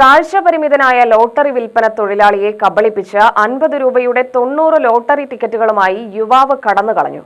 കാഴ്ചപരിമിതനായ lottery വിൽപ്പന തൊഴിലാളിയെ കബളിപ്പിച്ച് അൻപത് രൂപയുടെ തൊണ്ണൂറ് ലോട്ടറി ടിക്കറ്റുകളുമായി യുവാവ് കടന്നു കളഞ്ഞു.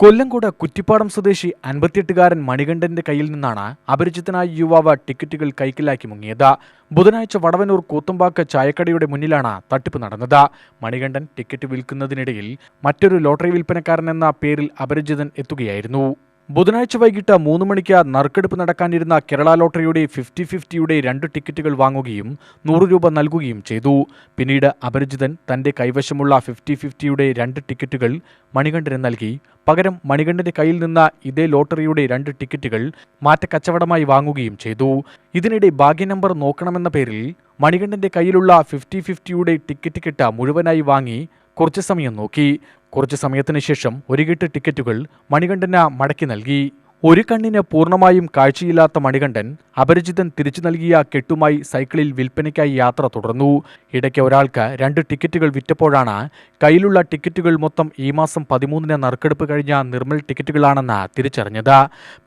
കൊല്ലംകോട് കുറ്റിപ്പാടം സ്വദേശി അൻപത്തിയെട്ടുകാരൻ മണികണ്ഠന്റെ കയ്യിൽ നിന്നാണ് അപരിചിതനായ യുവാവ് ടിക്കറ്റുകൾ കൈക്കലാക്കി മുങ്ങിയത്. ബുധനാഴ്ച വടവനൂർ കൂത്തമ്പാക്ക് ചായക്കടയുടെ മുന്നിലാണ് തട്ടിപ്പ് നടന്നത്. മണികണ്ഠൻ ടിക്കറ്റ് വിൽക്കുന്നതിനിടയിൽ മറ്റൊരു ലോട്ടറി വിൽപ്പനക്കാരൻ എന്ന പേരിൽ അപരിചിതൻ എത്തുകയായിരുന്നു. ബുധനാഴ്ച വൈകിട്ട് മൂന്ന് മണിക്ക് നറുക്കെടുപ്പ് നടക്കാനിരുന്ന കേരള ലോട്ടറിയുടെ ഫിഫ്റ്റി ഫിഫ്റ്റിയുടെ രണ്ട് ടിക്കറ്റുകൾ വാങ്ങുകയും നൂറ് രൂപ നൽകുകയും ചെയ്തു. പിന്നീട് അപരിചിതൻ തന്റെ കൈവശമുള്ള ഫിഫ്റ്റി ഫിഫ്റ്റിയുടെ രണ്ട് ടിക്കറ്റുകൾ മണികണ്ഠന് നൽകി. പകരം മണികണ്ഠന്റെ കയ്യിൽ നിന്ന് ഇതേ ലോട്ടറിയുടെ രണ്ട് ടിക്കറ്റുകൾ മാറ്റക്കച്ചവടമായി വാങ്ങുകയും ചെയ്തു. ഇതിനിടെ ഭാഗ്യ നമ്പർ നോക്കണമെന്ന പേരിൽ മണികണ്ഠന്റെ കയ്യിലുള്ള ഫിഫ്റ്റി ഫിഫ്റ്റിയുടെ ടിക്കറ്റ് കിട്ട മുഴുവനായി വാങ്ങി കുറച്ചു സമയം നോക്കി. കുറച്ചു സമയത്തിന് ശേഷം ഒരു കെട്ട് ടിക്കറ്റുകൾ മണികണ്ഠന് മടക്കി നൽകി. ഒരു കണ്ണിന് പൂർണമായും കാഴ്ചയില്ലാത്ത മണികണ്ഠൻ അപരിചിതൻ തിരിച്ചു നൽകിയ കെട്ടുമായി സൈക്കിളിൽ വിൽപ്പനയ്ക്കായി യാത്ര തുടർന്നു. ഇടയ്ക്ക് ഒരാൾക്ക് രണ്ട് ടിക്കറ്റുകൾ വിറ്റപ്പോഴാണ് കയ്യിലുള്ള ടിക്കറ്റുകൾ മൊത്തം ഈ മാസം പതിമൂന്നിന് നറുക്കെടുപ്പ് കഴിഞ്ഞ നിർമ്മൽ ടിക്കറ്റുകളാണെന്ന് തിരിച്ചറിഞ്ഞത്.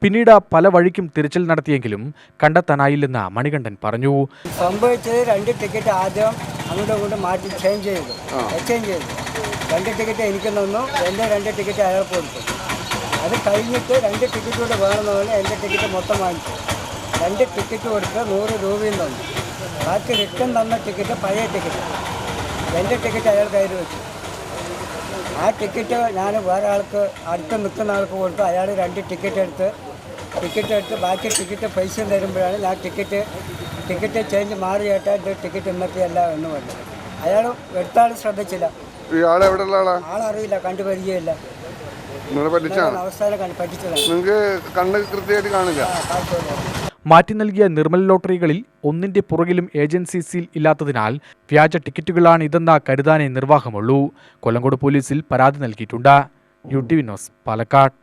പിന്നീട് പല വഴിക്കും തിരച്ചിൽ നടത്തിയെങ്കിലും കണ്ടെത്താനായില്ലെന്ന് മണികണ്ഠൻ പറഞ്ഞു. സംഭവിച്ചത് രണ്ട് ടിക്കറ്റ് ആദ്യം അങ്ങോട്ടും മാറ്റി ചേഞ്ച് ചെയ്തു. എക്സ്ചേഞ്ച് ചെയ്തു. രണ്ട് ടിക്കറ്റ് എനിക്ക് തന്നു. എന്റെ രണ്ട് ടിക്കറ്റ് അയാൾക്ക് കൊടുത്തു. അത് കഴിഞ്ഞിട്ട് രണ്ട് ടിക്കറ്റ് കൂടെ വേണമെന്ന് പറഞ്ഞ് എന്റെ ടിക്കറ്റ് മൊത്തം വാങ്ങിച്ചു. രണ്ട് ടിക്കറ്റ് കൊടുത്ത് നൂറ് രൂപയും തന്നു. ബാക്കി റിട്ടേൺ തന്ന ടിക്കറ്റ് പഴയ ടിക്കറ്റ് എന്റെ ടിക്കറ്റ് അയാൾ കയ്യിൽ വെച്ചു. ആ ടിക്കറ്റ് ഞാൻ വേറെ ആൾക്ക് അടുത്ത് നിൽക്കുന്ന ആൾക്ക് കൊടുത്തു അയാൾ രണ്ട് ടിക്കറ്റ് എടുത്ത് ടിക്കറ്റ് എടുത്ത് ബാക്കി ടിക്കറ്റ് പൈസ തരുമ്പോഴാണ് ഞാൻ ടിക്കറ്റ് ടിക്കറ്റ് ചേഞ്ച് മാറിയായിട്ട് ടിക്കറ്റ് ഇന്നത്തെയല്ല എന്ന് പറഞ്ഞു. അയാൾ എടുത്താൾ ശ്രദ്ധിച്ചില്ല. ഇയാൾ എവിടെയുള്ള ആളാ ആളറിയില്ല കണ്ടു പരിചയമില്ല. നിങ്ങളെ പറ്റിച്ചാണ്? അവസാനം കണ്ട് പറ്റിച്ചതാണ്. നിങ്ങൾക്ക് കണ്ണ് കൃത്യമായിട്ട് കാണില്ല? മാറ്റി നൽകിയ നിർമ്മൽ ലോട്ടറികളിൽ ഒന്നിന്റെ പുറകിലും ഏജൻസി സീൽ ഇല്ലാത്തതിനാൽ വ്യാജ ടിക്കറ്റുകളാണ് ഇതെന്ന കരുതാനേ നിർവാഹമുള്ളൂ. കൊല്ലങ്കോട് പോലീസിൽ പരാതി നൽകിയിട്ടുണ്ട്. U T V news Palakkad.